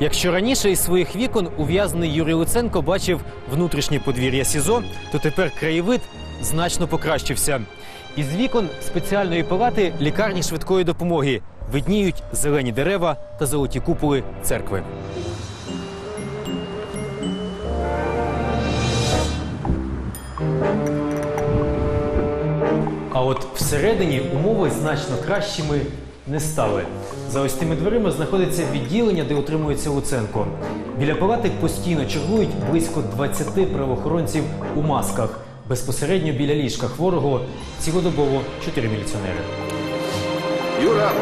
Якщо раніше із своїх вікон ув'язнений Юрій Луценко бачив внутрішнє подвір'я СІЗО, то тепер краєвид значно покращився. Із вікон спеціальної палати лікарні швидкої допомоги видніють зелені дерева та золоті куполи церкви. А от всередині умови значно кращими не стали. За ось тими дверима знаходиться відділення, де утримується Луценко. Біля палати постійно чергують близько 20 правоохоронців у масках. Безпосередньо біля ліжка хворого цілодобово 4 міліціонери. Юра,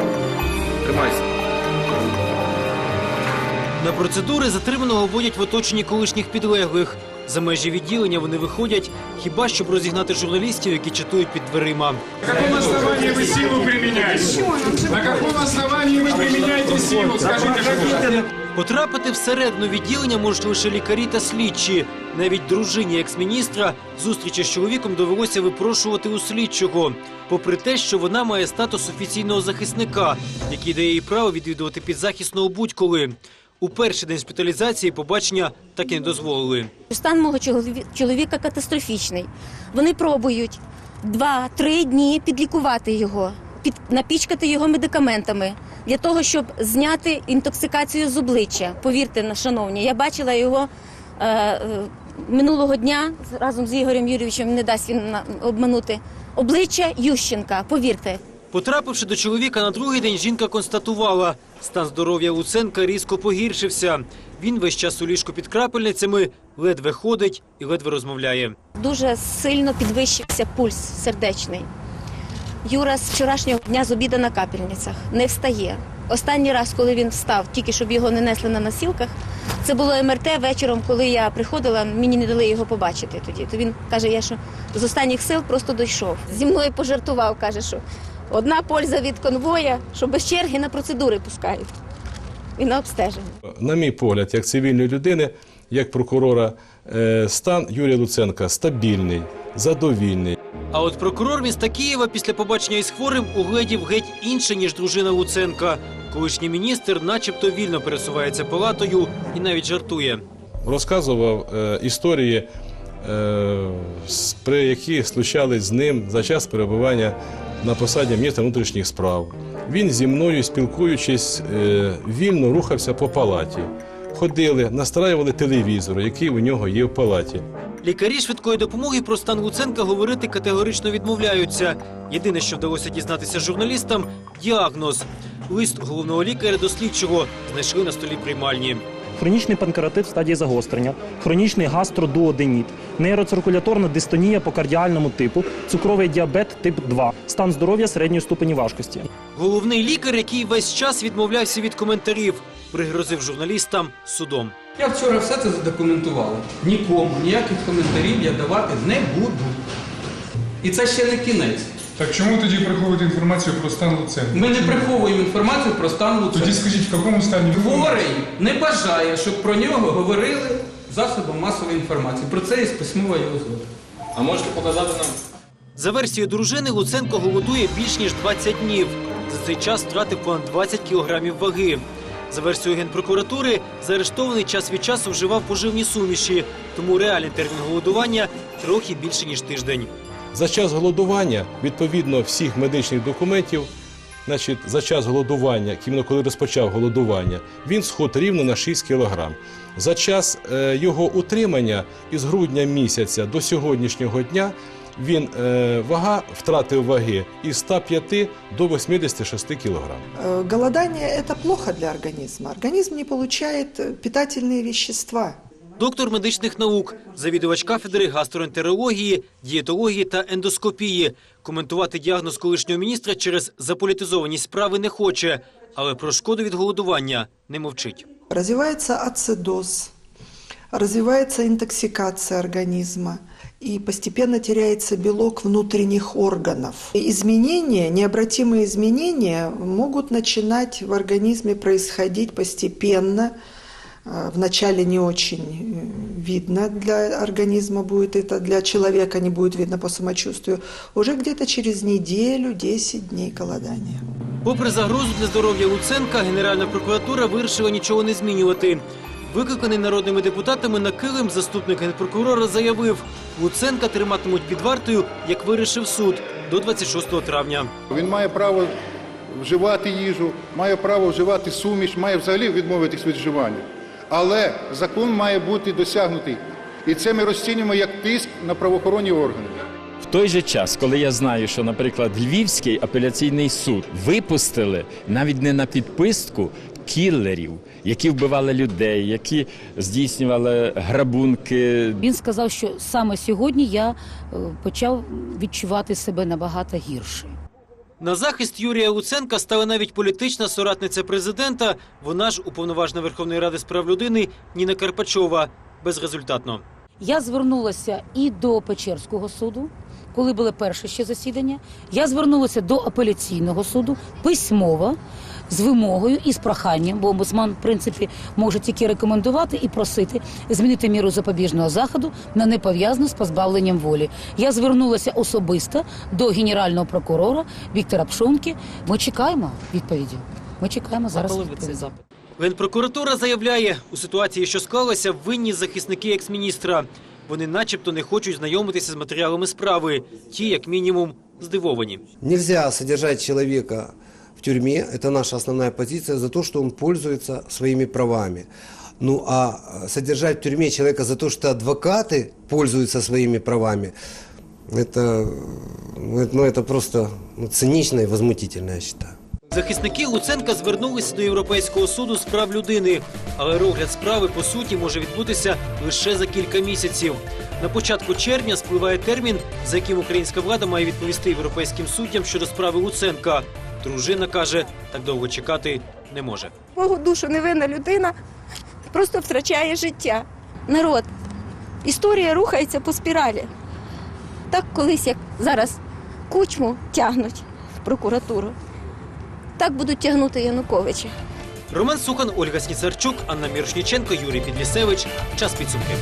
тримайся. На процедури затриманого вводять в оточенні колишніх підлеглих. За межі відділення вони виходять хіба щоб розігнати журналістів, які чатують під дверима. На каком основании вы силу применяете? На каком основании вы применяете силу? Скажите, пожалуйста. Потрапити всередину відділення можуть лише лікарі та слідчі. Навіть дружині екс-міністра зустрічі з чоловіком довелося випрошувати у слідчого, попри те, що вона має статус офіційного захисника, який дає їй право відвідувати підзахисного будь-коли. У перший день шпиталізації побачення так і не дозволили. Стан мого чолові- чоловіка катастрофічний. Вони пробують два-три дні підлікувати його, під напічкати його медикаментами для того, щоб зняти інтоксикацію з обличчя. Повірте, шановні, я бачила його е, минулого дня разом з Ігорем Юрійовичем. Не дасть він обманути обличчя Ющенка. Повірте, Потрапивши до чоловіка на другий день, жінка констатувала, стан здоров'я Луценка різко погіршився. Він весь час у ліжку під крапельницями, ледве ходить і ледве розмовляє. дуже сильно підвищився пульс сердечний. Юра з вчорашнього дня з обіда на капельницях не встає. Останній раз, коли він встав, тільки щоб його не несли на носілках, це було МРТ вечором, коли я приходила, мені не дали його побачити тоді. То він каже, я що з останніх сил просто дійшов. Зі мною пожартував, каже, що одна польза від конвоя, що без черги на процедури пускають і на обстеження. На мій погляд, як цивільної людини, як прокурора, е, стан Юрія Луценка стабільний, задовільний. А от прокурор міста Києва після побачення із хворим угледів геть інше, ніж дружина Луценка. Колишній міністр, начебто, вільно пересувається палатою і навіть жартує. Розказував е, історії, е, при які случались з ним за час перебування на посаді міністра внутрішніх справ. Він зі мною, спілкуючись, е, вільно рухався по палаті. Ходили, настраювали телевізор, який у нього є в палаті. Лікарі швидкої допомоги про стан Луценка говорити категорично відмовляються. Єдине, що вдалося дізнатися журналістам діагноз. Лист головного лікаря до слідчого знайшли на столі приймальні. хронічний панкератит в стадії загострення, хронічний гастродуоденіт, нейроциркуляторна дистонія по кардіальному типу, цукровий діабет тип 2, стан здоров'я середньої ступені важкості. Головний лікар, який весь час відмовлявся від коментарів, пригрозив журналістам судом. Я вчора все це задокументував. Нікому ніяких коментарів я давати не буду. І це ще не кінець. Так чому тоді приховуєте інформацію про стан Луценка? Ми не приховуємо інформацію про стан Тоді скажіть, в якому стані Хворий не бажає, щоб про нього говорили засоби масової інформації. Про це є письмова його згода. А можете показати нам? За версією дружини, Луценко голодує більш ніж 20 днів. За цей час втратив понад 20 кілограмів ваги. За версією генпрокуратури, заарештований час від часу вживав поживні суміші, тому реальний термін голодування трохи більше ніж тиждень. За час голодування, відповідно всіх медичних документів, значить, за час голодування, іменно коли розпочав голодування, він сход рівно на 6 кг. За час е, його утримання із грудня місяця до сьогоднішнього дня він е, вага втратив ваги із 105 до 86 кг. Э, Голодание – это плохо для организма. Организм не получает э, питательные вещества. Доктор медичних наук, завідувач кафедри гастроентерології, дієтології та ендоскопії. Коментувати діагноз колишнього міністра через заполітизованість справи не хоче, але про шкоду від голодування не мовчить. Развивается ацидоз, развивается интоксикация организма и постепенно теряется белок внутренних органов. И Изменения, необратимые изменения могут начинать в организме происходить постепенно. Э, Вначале не очень э, видно для организма будет это, для человека не будет видно по самочувствию. Уже где-то через неделю, 10 дней голодания. Попри загрозу для здоров'я Луценка, Генеральна прокуратура вирішила нічого не змінювати. Викликаний народними депутатами на килим заступник генпрокурора заявив, Луценка триматимуть під вартою, як вирішив суд, до 26 травня. Він має право вживати їжу, має право вживати суміш, має взагалі відмовитись від вживання. Але закон має бути досягнутий. І це ми розцінюємо як тиск на правоохоронні органи. В той же час, коли я знаю, що, наприклад, Львівський апеляційний суд випустили навіть не на підписку кілерів, які вбивали людей, які здійснювали грабунки, Він сказав, що саме сьогодні я е, почав відчувати себе набагато гірше. На захист Юрія Луценка стала навіть політична соратниця президента. Вона ж уповноважена Верховної Ради з прав людини Ніна Карпачова. Безрезультатно. Я звернулася і до Печерського суду, коли було перше ще засідання. Я звернулася до апеляційного суду письмово з вимогою і з проханням, бо омбудсман, в принципі, може тільки рекомендувати і просити змінити міру запобіжного заходу на не пов'язану з позбавленням волі. Я звернулася особисто до генерального прокурора Віктора Пшонки. Ми чекаємо відповіді. Ми чекаємо зараз. відповіді. Генпрокуратура заявляє, у ситуації, що склалася, винні захисники екс-міністра. Вони начебто не хочуть знайомитися з матеріалами справи. Ті, як мінімум, здивовані. Нельзя содержать человека в тюрьме, это наша основная позиция, за то, что он пользуется своими правами. Ну а содержать в тюрьме человека за то, что адвокаты пользуются своими правами, это, ну, это- ну, это просто ну, цинично и возмутительно, я считаю. Захисники Луценка звернулися до Європейського суду з прав людини, але розгляд справи по суті може відбутися лише за кілька місяців. На початку червня спливає термін, за яким українська влада має відповісти європейським суддям щодо справи Луценка. Дружина каже, так довго чекати не може. Богу душу невинна людина просто втрачає життя. Народ, історія рухається по спіралі. Так колись, як зараз кучму тягнуть в прокуратуру, так будуть тягнути Януковича. Роман Сухан, Ольга Сніцарчук, Анна Мірошніченко, Юрій Підлісевич. Час підсумки.